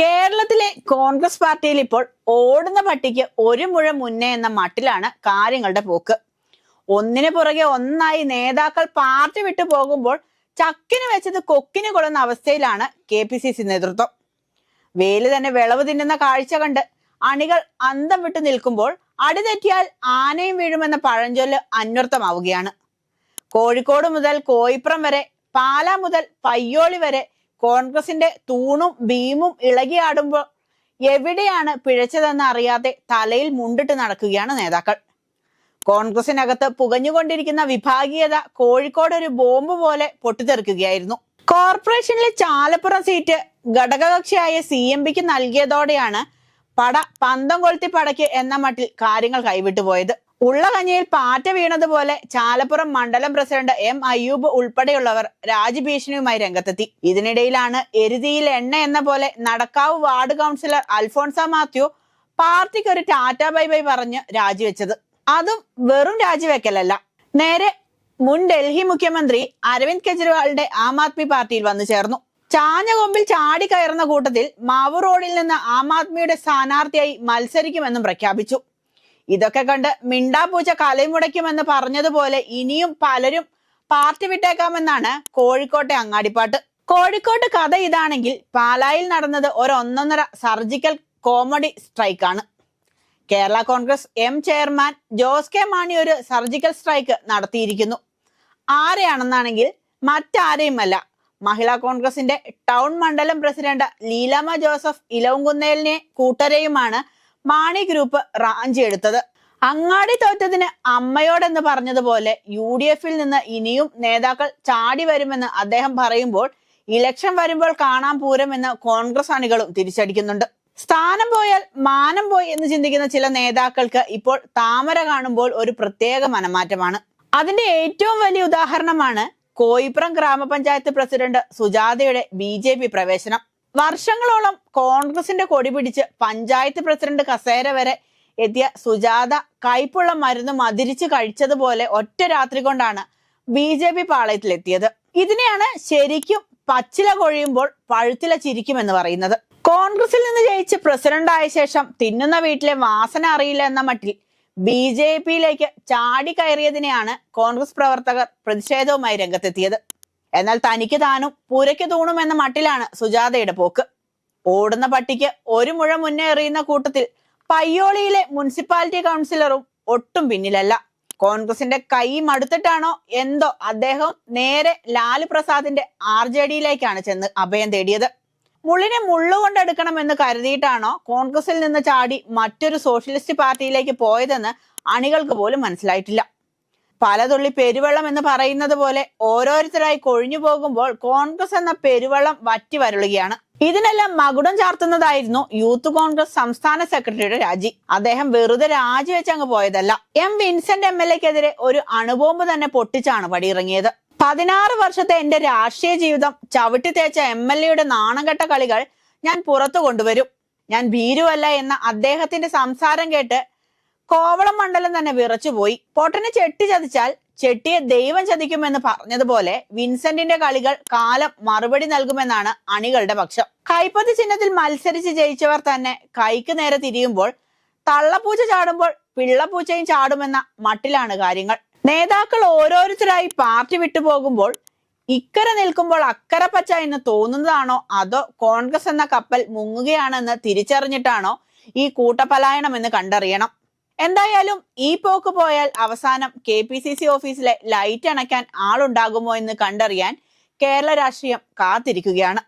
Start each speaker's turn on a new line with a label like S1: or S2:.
S1: കേരളത്തിലെ കോൺഗ്രസ് പാർട്ടിയിൽ ഇപ്പോൾ ഓടുന്ന പട്ടിക്ക് ഒരു മുഴ മുന്നേ എന്ന മട്ടിലാണ് കാര്യങ്ങളുടെ പോക്ക്. ഒന്നിനു പുറകെ ഒന്നായി നേതാക്കൾ പാർട്ടി വിട്ടു പോകുമ്പോൾ ചക്കിന് വെച്ചത് കൊക്കിന് കൊള്ളുന്ന അവസ്ഥയിലാണ് കെ പി സി സി നേതൃത്വം. വേൽ തന്നെ വിളവ് തിന്നുന്ന കാഴ്ച കണ്ട് അണികൾ അന്തം വിട്ടു നിൽക്കുമ്പോൾ അടിതെറ്റിയാൽ ആനയും വീഴുമെന്ന പഴഞ്ചൊല്ല് അന്വർത്ഥമാവുകയാണ്. കോഴിക്കോട് മുതൽ കോയിപ്പുറം വരെ പാല മുതൽ പയ്യോളി വരെ കോൺഗ്രസിന്റെ തൂണും ഭീമും ഇളകിയാടുമ്പോൾ എവിടെയാണ് പിഴച്ചതെന്ന് അറിയാതെ തലയിൽ മുണ്ടിട്ട് നടക്കുകയാണ് നേതാക്കൾ. കോൺഗ്രസിനകത്ത് പുകഞ്ഞുകൊണ്ടിരിക്കുന്ന വിഭാഗീയത കോഴിക്കോട് ഒരു ബോംബ് പോലെ പൊട്ടിത്തെറിക്കുകയായിരുന്നു. കോർപ്പറേഷനിലെ ചാലപ്പുറം സീറ്റ് ഘടകകക്ഷിയായ സി എം പിക്ക് നൽകിയതോടെയാണ് പട പന്തം കൊളുത്തി പടയ്ക്ക് എന്ന മട്ടിൽ കാര്യങ്ങൾ കൈവിട്ടുപോയത്. ഉള്ള കഞ്ഞിയിൽ പാറ്റ വീണതുപോലെ ചാലപ്പുറം മണ്ഡലം പ്രസിഡന്റ് എം അയ്യൂബ് ഉൾപ്പെടെയുള്ളവർ രാജ്യഭീഷണിയുമായി രംഗത്തെത്തി. ഇതിനിടയിലാണ് എരുതിയിൽ എണ്ണ എന്ന പോലെ നടക്കാവ് വാർഡ് കൗൺസിലർ അൽഫോൺസ മാത്യു പാർട്ടിക്ക് ഒരു ടാറ്റ ബൈ ബൈ പറഞ്ഞ് രാജിവെച്ചത്. അതും വെറും രാജിവെക്കലല്ല. നേരെ മുൻ ഡൽഹി മുഖ്യമന്ത്രി അരവിന്ദ് കെജ്രിവാളിന്റെ ആം ആദ്മി പാർട്ടിയിൽ വന്നു ചേർന്നു. ചാഞ്ഞ കൊമ്പിൽ ചാടി കയറുന്ന കൂട്ടത്തിൽ മാവൂർ റോഡിൽ നിന്ന് ആം ആദ്മിയുടെ സ്ഥാനാർത്ഥിയായി മത്സരിക്കുമെന്നും പ്രഖ്യാപിച്ചു. ഇതൊക്കെ കണ്ട് മിണ്ടാപൂച്ച കലമുടയ്ക്കുമെന്ന് പറഞ്ഞതുപോലെ ഇനിയും പലരും പാർട്ടി വിട്ടേക്കാമെന്നാണ് കോഴിക്കോട്ടെ അങ്ങാടിപ്പാട്ട്. കോഴിക്കോട്ട് കഥ ഇതാണെങ്കിൽ പാലായിൽ നടന്നത് ഒരു ഒന്നൊന്നര surgical comedy സ്ട്രൈക്കാണ്. Kerala Congress M chairman Jose K Mani ഒരു സർജിക്കൽ സ്ട്രൈക്ക് നടത്തിയിരിക്കുന്നു. ആരെയാണെന്നാണെങ്കിൽ മറ്റാരെയുമല്ല. മഹിളാ കോൺഗ്രസിന്റെ ടൗൺ മണ്ഡലം പ്രസിഡന്റ് ലീലാമ ജോസഫ് ഇലവുംകുന്നേലിനെ കൂട്ടരെയുമാണ് മാണി ഗ്രൂപ്പ് റാഞ്ചി എടുത്തത്. അങ്ങാടി തോറ്റതിന് അമ്മയോടെന്ന് പറഞ്ഞതുപോലെ യു ഡി എഫിൽ നിന്ന് ഇനിയും നേതാക്കൾ ചാടി വരുമെന്ന് അദ്ദേഹം പറയുമ്പോൾ ഇലക്ഷൻ വരുമ്പോൾ കാണാൻ പൂരമെന്ന് കോൺഗ്രസ് അണികളും തിരിച്ചടിക്കുന്നുണ്ട്. സ്ഥാനം പോയാൽ മാനം പോയി എന്ന് ചിന്തിക്കുന്ന ചില നേതാക്കൾക്ക് ഇപ്പോൾ താമര കാണുമ്പോൾ ഒരു പ്രത്യേക മനമാറ്റമാണ്. അതിന്റെ ഏറ്റവും വലിയ ഉദാഹരണമാണ് കോയിപ്പുറം ഗ്രാമപഞ്ചായത്ത് പ്രസിഡന്റ് സുജാതയുടെ ബി പ്രവേശനം. വർഷങ്ങളോളം കോൺഗ്രസിന്റെ കൊടി പിടിച്ച് പഞ്ചായത്ത് പ്രസിഡന്റ് കസേര വരെ എത്തിയ സുജാത കയ്പുള്ള മരുന്ന് മതിരിച്ച് കഴിച്ചതുപോലെ ഒറ്റ രാത്രി കൊണ്ടാണ് ബി ജെ പി പാളയത്തിലെത്തിയത്. ഇതിനെയാണ് ശരിക്കും പച്ചില കൊഴിയുമ്പോൾ പഴുത്തില ചിരിക്കുമെന്ന് പറയുന്നത്. കോൺഗ്രസിൽ നിന്ന് ജയിച്ച് പ്രസിഡന്റ് ആയ ശേഷം തിന്നുന്ന വീട്ടിലെ വാസന അറിയില്ല എന്ന മട്ടിൽ ബി ജെ പിയിലേക്ക് ചാടി കയറിയതിനെയാണ് കോൺഗ്രസ് പ്രവർത്തകർ പ്രതിഷേധവുമായി രംഗത്തെത്തിയത്. എന്നാൽ തനിക്ക് താനും പുരയ്ക്ക് തൂണും എന്ന മട്ടിലാണ് സുജാതയുടെ പോക്ക്. ഓടുന്ന പട്ടിക്ക് ഒരു മുഴ മുന്നേ എറിയുന്ന കൂട്ടത്തിൽ പയ്യോളിയിലെ മുനിസിപ്പാലിറ്റി കൗൺസിലറും ഒട്ടും പിന്നിലല്ല. കോൺഗ്രസിന്റെ കൈ മടുത്തിട്ടാണോ എന്തോ അദ്ദേഹം നേരെ ലാലു പ്രസാദിന്റെ ആർ ജെ ഡിയിലേക്കാണ് ചെന്ന് അഭയം തേടിയത്. മുള്ളിനെ മുള്ളുകൊണ്ടെടുക്കണം എന്ന് കരുതിയിട്ടാണോ കോൺഗ്രസിൽ നിന്ന് ചാടി മറ്റൊരു സോഷ്യലിസ്റ്റ് പാർട്ടിയിലേക്ക് പോയതെന്ന് അണികൾക്ക് പോലും മനസ്സിലായിട്ടില്ല. പലതുള്ളി പെരുവെള്ളം എന്ന് പറയുന്നത് പോലെ ഓരോരുത്തരായി കൊഴിഞ്ഞു പോകുമ്പോൾ കോൺഗ്രസ് എന്ന പെരുവെള്ളം വറ്റി വരളുകയാണ്. ഇതിനെല്ലാം മകുടം ചാർത്തുന്നതായിരുന്നു യൂത്ത് കോൺഗ്രസ് സംസ്ഥാന സെക്രട്ടറിയുടെ രാജി. അദ്ദേഹം വെറുതെ രാജിവെച്ച് അങ്ങ് പോയതല്ല. എം വിൻസെന്റ് എം എൽ എക്കെതിരെ ഒരു അണുബോംബ് തന്നെ പൊട്ടിച്ചാണ് പടിയിറങ്ങിയത്. പതിനാറ് വർഷത്തെ എന്റെ രാഷ്ട്രീയ ജീവിതം ചവിട്ടി തേച്ച എം എൽ എയുടെ നാണംകെട്ട കളികൾ ഞാൻ പുറത്തു കൊണ്ടുവരും. ഞാൻ ഭീരുവല്ല എന്ന അദ്ദേഹത്തിന്റെ സംസാരം കേട്ട് കോവളം മണ്ഡലം തന്നെ വിറച്ചുപോയി പൊട്ടനെ ചെട്ടി ചതിച്ചാൽ ചെട്ടിയെ ദൈവം ചതിക്കുമെന്ന് പറഞ്ഞതുപോലെ വിൻസെന്റിന്റെ കളികൾ കാലം മറുപടി നൽകുമെന്നാണ് അണികളുടെ പക്ഷം. കൈപ്പത്തി ചിഹ്നത്തിൽ മത്സരിച്ച് ജയിച്ചവർ തന്നെ കൈക്ക് നേരെ തിരിയുമ്പോൾ തള്ളപ്പൂച്ച ചാടുമ്പോൾ പിള്ളപ്പൂച്ചയും ചാടുമെന്ന മട്ടിലാണ് കാര്യങ്ങൾ. നേതാക്കൾ ഓരോരുത്തരായി പാർട്ടി വിട്ടുപോകുമ്പോൾ ഇക്കരെ നിൽക്കുമ്പോൾ അക്കരെ പച്ച എന്ന് തോന്നുന്നതാണോ അതോ കോൺഗ്രസ് എന്ന കപ്പൽ മുങ്ങുകയാണെന്ന് തിരിച്ചറിഞ്ഞിട്ടാണോ ഈ കൂട്ടപലായണം എന്ന് കണ്ടറിയണം. എന്തായാലും ഈ പോക്ക് പോയാൽ അവസാനം കെ പി സി സി ഓഫീസിലെ ലൈറ്റ് അണയ്ക്കാൻ ആളുണ്ടാകുമോ എന്ന് കണ്ടറിയാൻ കേരള രാഷ്ട്രീയം കാത്തിരിക്കുകയാണ്.